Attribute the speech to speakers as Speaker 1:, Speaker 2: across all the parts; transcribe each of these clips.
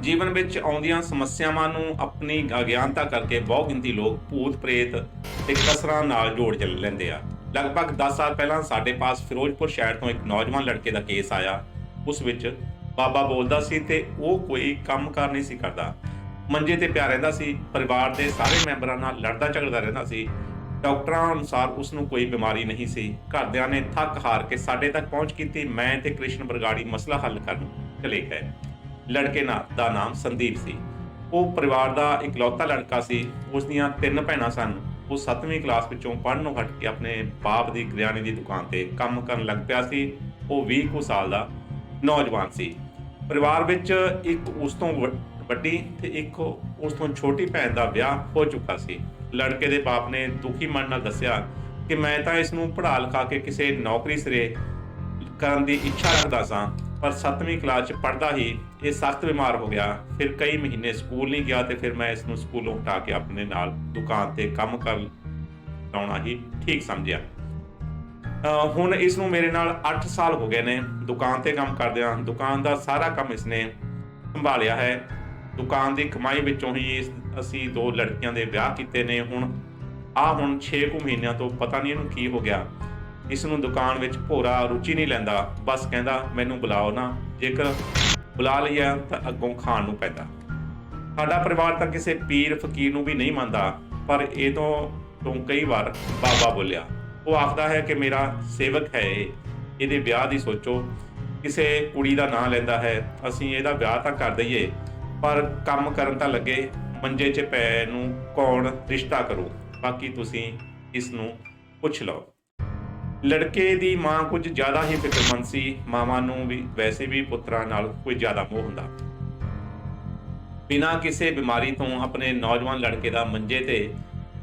Speaker 1: ਜੀਵਨ ਵਿੱਚ ਆਉਂਦੀਆਂ ਸਮੱਸਿਆਵਾਂ ਨੂੰ ਆਪਣੀ ਅਗਿਆਨਤਾ ਕਰਕੇ ਬਹੁ ਗਿਣਤੀ ਲੋਕ ਭੂਤ ਪ੍ਰੇਤ ਤੇ ਕਸਰਾਂ ਨਾਲ ਜੋੜ ਚੱਲ ਲੈਂਦੇ ਆ। ਲਗਭਗ 10 ਸਾਲ ਪਹਿਲਾਂ ਸਾਡੇ ਪਾਸ ਫਿਰੋਜ਼ਪੁਰ ਸ਼ਹਿਰ ਤੋਂ ਇੱਕ ਨੌਜਵਾਨ ਲੜਕੇ ਦਾ ਕੇਸ ਆਇਆ। ਉਸ ਵਿੱਚ ਬਾਬਾ ਬੋਲਦਾ ਸੀ ਤੇ ਉਹ ਕੋਈ ਕੰਮ ਕੰਮਕਾਰ ਨਹੀਂ ਸੀ ਕਰਦਾ। ਮੰਜੇ ਤੇ ਪਿਆ ਰਹਿੰਦਾ ਸੀ, ਪਰਿਵਾਰ ਦੇ ਸਾਰੇ ਮੈਂਬਰਾਂ ਨਾਲ ਲੜਦਾ ਝਗੜਦਾ ਰਹਿੰਦਾ ਸੀ। ਡਾਕਟਰਾਂ ਅਨੁਸਾਰ ਉਸ ਨੂੰ ਕੋਈ ਬਿਮਾਰੀ ਨਹੀਂ ਸੀ। ਘਰਦਿਆਂ ਨੇ ਥੱਕ ਹਾਰ ਕੇ ਸਾਡੇ ਤੱਕ ਪਹੁੰਚ ਕੀਤੀ। ਮੈਂ ਤੇ ਕ੍ਰਿਸ਼ਨ ਬਰਗਾੜੀ ਮਸਲਾ ਹੱਲ ਕਰਨ ਚਲੇ ਗਏ। ਲੜਕੇ ਨਾਲ ਦਾ ਨਾਮ ਸੰਦੀਪ ਸੀ। ਉਹ ਪਰਿਵਾਰ ਦਾ ਇਕਲੌਤਾ ਲੜਕਾ ਸੀ। ਉਸ ਦੀਆਂ ਤਿੰਨ ਭੈਣਾਂ ਸਨ। ਉਹ 7ਵੀਂ ਕਲਾਸ ਵਿੱਚੋਂ ਪੜ੍ਹਨੋਂ ਹਟ ਕੇ ਆਪਣੇ ਬਾਪ ਦੀ ਕਰਿਆਨੇ ਦੀ ਦੁਕਾਨ ਤੇ ਕੰਮ ਕਰਨ ਲੱਗ ਪਿਆ ਸੀ। ਉਹ 20 ਕੁ ਸਾਲ ਦਾ ਨੌਜਵਾਨ ਸੀ। ਪਰਿਵਾਰ ਵਿੱਚ ਇੱਕ ਉਸ ਤੋਂ ਵ- ਵੱਡੀ ਤੇ ਇੱਕ ਉਸ ਤੋਂ ਛੋਟੀ ਭੈਣ ਦਾ ਵਿਆਹ ਹੋ ਚੁੱਕਾ ਸੀ। ਲੜਕੇ ਦੇ ਬਾਪ ਨੇ ਦੁਖੀ ਮਨ ਨਾਲ ਦੱਸਿਆ ਕਿ ਮੈਂ ਤਾਂ ਇਸ ਨੂੰ ਪੜ੍ਹਾ ਲਿਖਾ ਕੇ ਕਿਸੇ ਨੌਕਰੀ ਸਿਰੇ ਕਰਨ ਦੀ ਇੱਛਾ ਰੱਖਦਾ ਸਾਂ। ਪਰ 7ਵੀਂ ਕਲਾਸ ਚ ਪੜਦਾ ਹੀ ਇਹ ਸਖਤ ਬਿਮਾਰ ਹੋ ਗਿਆ। ਫਿਰ ਕਈ ਮਹੀਨੇ ਸਕੂਲ ਨਹੀਂ ਗਿਆ ਤੇ ਫਿਰ ਮੈਂ ਇਸ ਨੂੰ ਸਕੂਲੋਂ ਹਟਾ ਕੇ ਆਪਣੇ ਨਾਲ ਦੁਕਾਨ ਤੇ ਕੰਮ ਕਰ ਲਾਉਣਾ ਹੀ ਠੀਕ ਸਮਝਿਆ। ਹੁਣ ਇਸ ਨੂੰ ਮੇਰੇ ਨਾਲ 8 ਸਾਲ ਹੋ ਗਏ ਨੇ। ਦੁਕਾਨ ਤੇ ਕੰਮ ਕਰਦਿਆਂ ਦੁਕਾਨ ਦਾ ਸਾਰਾ ਕੰਮ ਇਸਨੇ ਸੰਭਾਲਿਆ ਹੈ। ਦੁਕਾਨ ਦੀ ਕਮਾਈ ਵਿੱਚੋਂ ਹੀ ਅਸੀਂ ਦੋ ਲੜਕੀਆਂ ਦੇ ਵਿਆਹ ਕੀਤੇ ਨੇ। ਹੁਣ ਆ ਹੁਣ 6 ਕੁ ਮਹੀਨਿਆਂ ਤੋਂ ਪਤਾ ਨਹੀਂ ਇਹਨੂੰ ਕੀ ਹੋ ਗਿਆ। ਇਸ ਨੂੰ ਦੁਕਾਨ ਵਿੱਚ ਭੋਰਾ ਰੁਚੀ ਨਹੀਂ ਲੈਂਦਾ। ਬਸ ਕਹਿੰਦਾ, ਮੈਨੂੰ ਬੁਲਾਓ ਨਾ। ਜੇਕਰ ਬੁਲਾ ਲਿਆ ਤਾਂ ਅੱਗੋਂ ਖਾਣ ਨੂੰ ਪੈਂਦਾ। ਸਾਡਾ ਪਰਿਵਾਰ ਤਾਂ ਕਿਸੇ ਪੀਰ, ਫਕੀਰ ਨੂੰ ਵੀ ਨਹੀਂ ਮੰਨਦਾ, ਪਰ ਇਹ ਤੋਂ ਤੋਂ ਕਈ ਵਾਰ ਬਾਬਾ ਬੋਲਿਆ। ਉਹ ਆਖਦਾ ਹੈ ਕਿ ਮੇਰਾ ਸੇਵਕ ਹੈ ਇਹ। ਇਹਦੇ ਵਿਆਹ ਦੀ ਸੋਚੋ। ਕਿਸੇ ਕੁੜੀ ਦਾ ਨਾਂ ਲੈਂਦਾ ਹੈ। ਅਸੀਂ ਇਹਦਾ ਵਿਆਹ ਤਾਂ ਕਰ ਦਈਏ, ਪਰ ਕੰਮ ਕਰਨ ਤਾਂ ਲੱਗੇ। ਮੰਜੇ 'ਚ ਪੈ ਨੂੰ ਕੌਣ ਰਿਸ਼ਤਾ ਕਰੂ? ਬਾਕੀ ਤੁਸੀਂ ਇਸ ਨੂੰ ਪੁੱਛ ਲਓ। ਲੜਕੇ ਦੀ ਮਾਂ ਕੁਝ ਜ਼ਿਆਦਾ ਹੀ ਫਿਕਰਮੰਦ ਸੀ। ਮਾਵਾਂ ਨੂੰ ਵੀ, ਵੈਸੇ ਵੀ ਪੁੱਤਰਾਂ ਨਾਲ ਕੋਈ ਜ਼ਿਆਦਾ ਮੋਹ ਹੁੰਦਾ। ਬਿਨਾਂ ਕਿਸੇ ਬਿਮਾਰੀ ਤੋਂ ਆਪਣੇ ਨੌਜਵਾਨ ਲੜਕੇ ਦਾ ਮੰਜੇ ਤੇ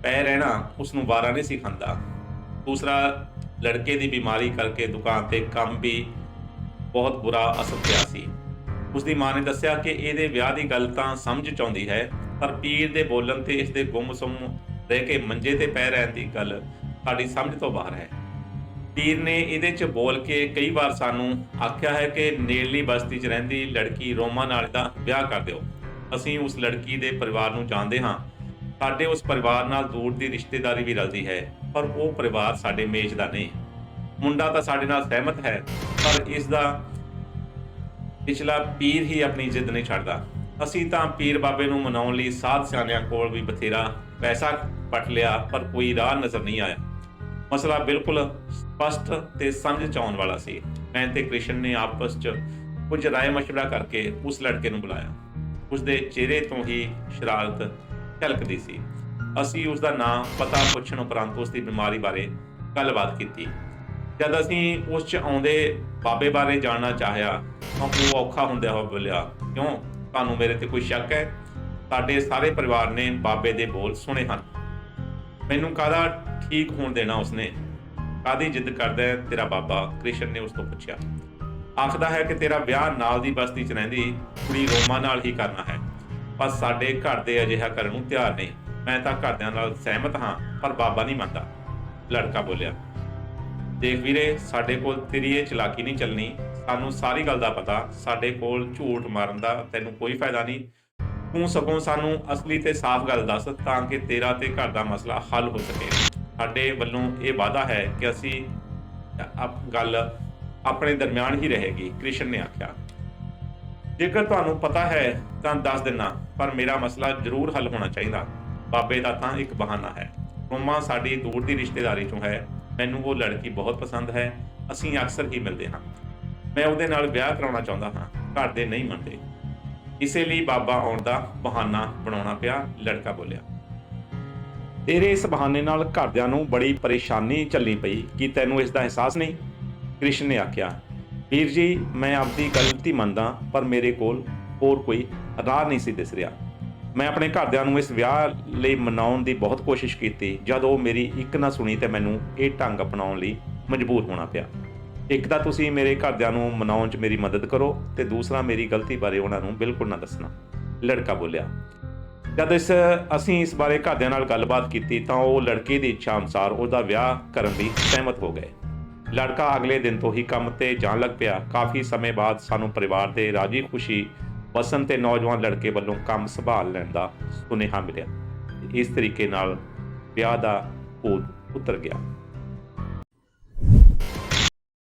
Speaker 1: ਪੈ ਰਹਿਣਾ ਉਸ ਨੂੰ ਵਾਰਾ ਨਹੀਂ ਸੀ ਖਾਂਦਾ। ਦੂਸਰਾ, ਲੜਕੇ ਦੀ ਬਿਮਾਰੀ ਕਰਕੇ ਦੁਕਾਨ ਤੇ ਕੰਮ ਵੀ ਬਹੁਤ ਬੁਰਾ ਅਸਰ ਪਿਆ ਸੀ। ਉਸ ਦੀ ਮਾਂ ਨੇ ਦੱਸਿਆ ਕਿ ਇਹਦੇ ਵਿਆਹ ਦੀ ਗੱਲ ਤਾਂ ਸਮਝ ਚ ਆਉਂਦੀ ਹੈ, ਪਰ ਪੀਰ ਦੇ ਬੋਲਣ ਤੇ ਇਸ ਦੇ ਗੁੰਮਸੁੰਮ ਰਹਿ ਕੇ ਮੰਜੇ ਤੇ ਪੈ ਰਹਿਣ ਦੀ ਗੱਲ ਸਾਡੀ ਸਮਝ ਤੋਂ ਬਾਹਰ ਹੈ। ਪੀਰ ਨੇ ਇਹਦੇ ਚ ਬੋਲ ਕੇ ਕਈ ਵਾਰ ਸਾਨੂੰ ਆਖਿਆ ਹੈ ਕਿ ਨੇੜਲੀ ਬਸਤੀ 'ਚ ਰਹਿੰਦੀ ਲੜਕੀ ਰੋਮਾ ਨਾਲ ਦਾ ਵਿਆਹ ਕਰ ਦਿਓ। ਅਸੀਂ ਉਸ ਲੜਕੀ ਦੇ ਪਰਿਵਾਰ ਨੂੰ ਜਾਣਦੇ ਹਾਂ। ਸਾਡੇ ਉਸ ਪਰਿਵਾਰ ਨਾਲ ਦੂਰ ਦੀ ਰਿਸ਼ਤੇਦਾਰੀ ਵੀ ਰਲਦੀ ਹੈ, ਪਰ ਉਹ ਪਰਿਵਾਰ ਸਾਡੇ ਮੇਜ਼ ਦਾ ਨਹੀਂ। ਮੁੰਡਾ ਤਾਂ ਸਾਡੇ ਨਾਲ ਸਹਿਮਤ ਹੈ, ਪਰ ਇਸ ਦਾ ਪਿਛਲਾ ਪੀਰ ਹੀ ਆਪਣੀ ਜਿੱਦ ਨਹੀਂ ਛੱਡਦਾ। ਅਸੀਂ ਤਾਂ ਪੀਰ ਬਾਬੇ ਨੂੰ ਮਨਾਉਣ ਲਈ ਸਾਧ ਸਿਆਣਿਆਂ ਕੋਲ ਵੀ ਬਥੇਰਾ ਪੈਸਾ ਪਟ ਲਿਆ, ਪਰ ਕੋਈ ਰਾਹ ਨਜ਼ਰ ਨਹੀਂ ਆਇਆ। ਮਸਲਾ ਬਿਲਕੁਲ ਸਪਸ਼ਟ ਤੇ ਸਮਝ ਚ ਆਉਣ ਵਾਲਾ ਸੀ। ਮੈਂ ਤੇ ਕ੍ਰਿਸ਼ਨ ਨੇ ਆਪਸ ਚ ਕੁਝ ਰਾਏ ਮਸ਼ਵਰਾ ਕਰਕੇ ਉਸ ਲੜਕੇ ਨੂੰ ਬੁਲਾਇਆ। ਉਸ ਦੇ ਚਿਹਰੇ ਤੋਂ ਹੀ ਸ਼ਰਾਰਤ ਝਲਕਦੀ ਸੀ। ਅਸੀਂ ਉਸ ਦਾ ਨਾਮ, ਪਤਾ ਪੁੱਛਣ ਉਪਰੰਤ ਉਸ ਦੀ ਬਿਮਾਰੀ ਬਾਰੇ ਗੱਲਬਾਤ ਕੀਤੀ। ਜਦ ਅਸੀਂ ਉਸ ਚ ਆਉਂਦੇ ਬਾਬੇ ਬਾਰੇ ਜਾਣਨਾ ਚਾਹਿਆ, ਤਾਂ ਉਹ ਔਖਾ ਹੁੰਦਿਆ ਹੋਇਆ ਬੋਲਿਆ, ਕਿਉਂ? ਤੁਹਾਨੂੰ ਮੇਰੇ ਤੇ ਕੋਈ ਸ਼ੱਕ ਹੈ? ਸਾਡੇ ਸਾਰੇ ਪਰਿਵਾਰ ਨੇ ਬਾਬੇ ਦੇ ਬੋਲ ਸੁਣੇ ਹਨ। ਮੈਨੂੰ ਕਾਹਦਾ ਠੀਕ ਹੋਣ ਦੇਣਾ ਉਸਨੇ? ਕਾਦੀ ਜਿੱਦ ਕਰਦਾ ਹੈ, ਤੇਰਾ ਬਾਬਾ ਕ੍ਰਿਸ਼ਨ ਨੇ ਉਸ ਤੋਂ ਪੁੱਛਿਆ। ਆਖਦਾ ਹੈ ਕਿ ਤੇਰਾ ਵਿਆਹ ਨਾਲ ਦੀ ਬਸਤੀ 'ਚ ਰਹਿੰਦੀ ਕੁੜੀ ਰੋਮਾ ਨਾਲ ਹੀ ਕਰਨਾ ਹੈ। ਪਰ ਸਾਡੇ ਘਰ ਦੇ ਅਜਿਹਾ ਕਰਨ ਨੂੰ ਤਿਆਰ ਨਹੀਂ। ਮੈਂ ਤਾਂ ਘਰਦਿਆਂ ਨਾਲ ਸਹਿਮਤ ਹਾਂ, ਪਰ ਬਾਬਾ ਨਹੀਂ ਮੰਨਦਾ। ਲੜਕਾ ਬੋਲਿਆ, ਦੇਖ ਵੀਰੇ, ਸਾਡੇ ਕੋਲ ਤੇਰੀ ਇਹ ਚਲਾਕੀ ਨਹੀਂ ਚੱਲਣੀ। ਸਾਨੂੰ ਸਾਰੀ ਗੱਲ ਦਾ ਪਤਾ। ਸਾਡੇ ਕੋਲ ਝੂਠ ਮਾਰਨ ਦਾ ਤੈਨੂੰ ਕੋਈ ਫਾਇਦਾ ਨਹੀਂ। ਤੂੰ ਸਗੋਂ ਸਾਨੂੰ ਅਸਲੀ ਤੇ ਸਾਫ਼ ਗੱਲ ਦੱਸ ਤਾਂ ਕਿ ਤੇਰਾ ਤੇ ਘਰ ਦਾ ਮਸਲਾ ਹੱਲ ਹੋ ਸਕੇ। ਸਾਡੇ ਵੱਲੋਂ ਇਹ ਵਾਅਦਾ ਹੈ ਕਿ ਅਸੀਂ ਆਪ ਗੱਲ ਆਪਣੇ ਦਰਮਿਆਨ ਹੀ ਰਹੇਗੀ। ਕ੍ਰਿਸ਼ਨ ਨੇ ਆਖਿਆ। ਜੇਕਰ ਤੁਹਾਨੂੰ ਪਤਾ ਹੈ ਤਾਂ ਦੱਸ ਦੇਣਾ ਪਰ ਮੇਰਾ ਮਸਲਾ ਜ਼ਰੂਰ ਹੱਲ ਹੋਣਾ ਚਾਹੀਦਾ। ਬਾਬੇ ਦਾ ਤਾਂ ਇੱਕ ਬਹਾਨਾ ਹੈ। ਰੋਮਾ ਸਾਡੀ ਦੂਰ ਦੀ ਰਿਸ਼ਤੇਦਾਰੀ ਚੋਂ ਹੈ। ਮੈਨੂੰ ਉਹ ਲੜਕੀ ਬਹੁਤ ਪਸੰਦ ਹੈ। ਅਸੀਂ ਅਕਸਰ ਹੀ ਮਿਲਦੇ ਹਾਂ। ਮੈਂ ਉਹਦੇ ਨਾਲ ਵਿਆਹ ਕਰਾਉਣਾ ਚਾਹੁੰਦਾ ਹਾਂ। ਘਰ ਦੇ ਨਹੀਂ ਮੰਨਦੇ। ਇਸੇ ਲਈ ਬਾਬਾ ਆਉਣ ਦਾ ਬਹਾਨਾ ਬਣਾਉਣਾ ਪਿਆ, ਲੜਕਾ ਬੋਲਿਆ। ਤੇਰੇ ਇਸ ਬਹਾਨੇ ਨਾਲ ਘਰਦਿਆਂ ਨੂੰ ਬੜੀ ਪਰੇਸ਼ਾਨੀ ਚੱਲਣੀ ਪਈ, ਕਿ ਤੈਨੂੰ ਇਸ ਦਾ ਅਹਿਸਾਸ ਨਹੀਂ? ਕ੍ਰਿਸ਼ਨ ਨੇ ਆਖਿਆ, ਵੀਰ ਜੀ, ਮੈਂ ਆਪਦੀ ਗਲਤੀ ਮੰਨਦਾ, ਪਰ ਮੇਰੇ ਕੋਲ ਹੋਰ ਕੋਈ ਰਾਹ ਨਹੀਂ ਸੀ ਦਿਸ ਰਿਹਾ ਮੈਂ ਆਪਣੇ ਘਰਦਿਆਂ ਨੂੰ ਇਸ ਵਿਆਹ ਲਈ ਮਨਾਉਣ ਦੀ ਬਹੁਤ ਕੋਸ਼ਿਸ਼ ਕੀਤੀ, ਜਦ ਉਹ ਮੇਰੀ ਇੱਕ ਨਾ ਸੁਣੀ ਤੇ ਮੈਨੂੰ ਇਹ ਢੰਗ ਅਪਣਾਉਣ ਲਈ ਮਜਬੂਰ ਹੋਣਾ ਪਿਆ। ਇੱਕ ਤਾਂ ਤੁਸੀਂ ਮੇਰੇ ਘਰਦਿਆਂ ਨੂੰ ਮਨਾਉਣ 'ਚ ਮੇਰੀ ਮਦਦ ਕਰੋ ਤੇ ਦੂਸਰਾ ਮੇਰੀ ਗਲਤੀ ਬਾਰੇ ਉਹਨਾਂ ਨੂੰ ਬਿਲਕੁਲ ਨਾ ਦੱਸਣਾ। ਲੜਕਾ ਬੋਲਿਆ ਜਦ ਇਸ, ਅਸੀਂ ਇਸ ਬਾਰੇ ਘਰਦਿਆਂ ਨਾਲ ਗੱਲਬਾਤ ਕੀਤੀ ਤਾਂ ਉਹ ਲੜਕੀ ਦੀ ਇੱਛਾ ਅਨੁਸਾਰ ਉਹਦਾ ਵਿਆਹ ਕਰਨ ਲਈ ਸਹਿਮਤ ਹੋ ਗਏ। ਲੜਕਾ ਅਗਲੇ ਦਿਨ ਤੋਂ ਹੀ ਕੰਮ ਤੇ ਜਾਣ ਲੱਗ ਪਿਆ। ਕਾਫੀ ਸਮੇਂ ਬਾਅਦ ਸਾਨੂੰ ਪਰਿਵਾਰ ਦੇ ਰਾਜੀ ਖੁਸ਼ੀ ਵਸਨ ਤੇ ਨੌਜਵਾਨ ਲੜਕੇ ਵੱਲੋਂ ਕੰਮ ਸੰਭਾਲ ਲੈਣ ਦਾ ਸੁਨੇਹਾ ਮਿਲਿਆ। ਇਸ ਤਰੀਕੇ ਨਾਲ ਵਿਆਹ ਦਾ ਭੂਤ ਉਤਰ ਗਿਆ।